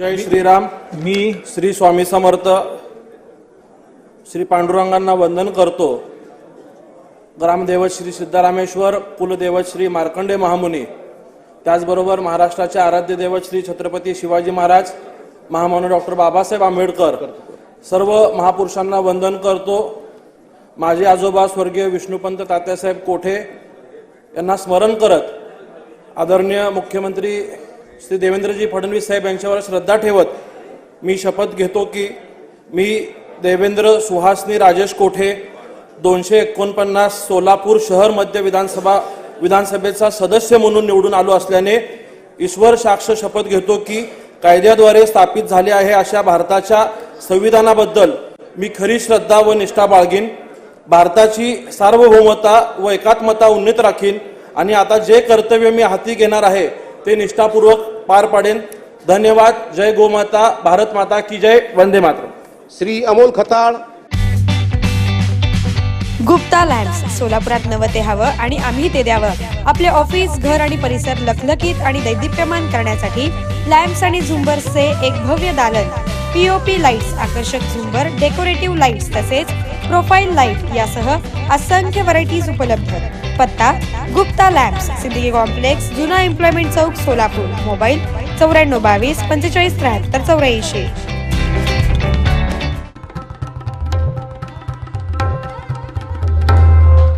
जय श्रीराम. मी श्री स्वामी समर्थ. श्री पांडुरंगांना वंदन करतो. ग्रामदैवत श्री सिद्धरामेश्वर कुलदैवत श्री मार्कंडे महामुनी. त्याचबरोबर महाराष्ट्राचे आराध्य दैवत श्री छत्रपती शिवाजी महाराज महामानव डॉक्टर बाबासाहेब आंबेडकर. सर्व महापुरुषांना वंदन करतो. माझे आजोबा स्वर्गीय विष्णुपंत तात्यासाहेब कोठे यांना स्मरण करत आदरणीय मुख्यमंत्री श्री देवेंद्रजी फडणवीस साहेब यांच्यावर श्रद्धा ठेवत मी शपथ घेतो की मी देवेंद्र सुहासनी राजेश कोठे दोनशे एकोणपन्नास सोलापूर शहर मध्य विधानसभा विधानसभेचा सदस्य म्हणून निवडून आलो असल्याने ईश्वर साक्ष शपथ घेतो की कायद्याद्वारे स्थापित झाले आहे अशा भारताच्या संविधानाबद्दल मी खरी श्रद्धा व निष्ठा बाळगीन. भारताची सार्वभौमता व एकात्मता उन्नीत राखीन. आणि आता जे कर्तव्य मी हाती घेणार आहे ते निष्ठापूर्वक पार पाडेन. धन्यवाद. जय गोमाता भारत माता की जय. वंदे मातरम. श्री अमोल खताळ. गुप्ता लॅम्प्स सोलापुरात नवं ते हवं आणि आम्ही ते द्यावं. आपले ऑफिस घर आणि परिसर लखलखीत आणि दैदिप्यमान करण्यासाठी लॅम्प्स आणि झुंबर्सचे एक भव्य दालन. पीओपी लाईट्स आकर्षक झुंबर डेकोरेटिव्ह लाईट्स तसेच प्रोफाईल लाइट यासह असंख्य व्हरायटीज उपलब्ध. पत्ता गुप्ता लॅब्स सिद्दीकी कॉम्प्लेक्स जुना एम्प्लॉयमेंट चौक सोलापूर मोबाईल चौऱ्याण्णव बावीस पंचेचाळीस त्र्याहत्तर चौऱ्याऐंशी.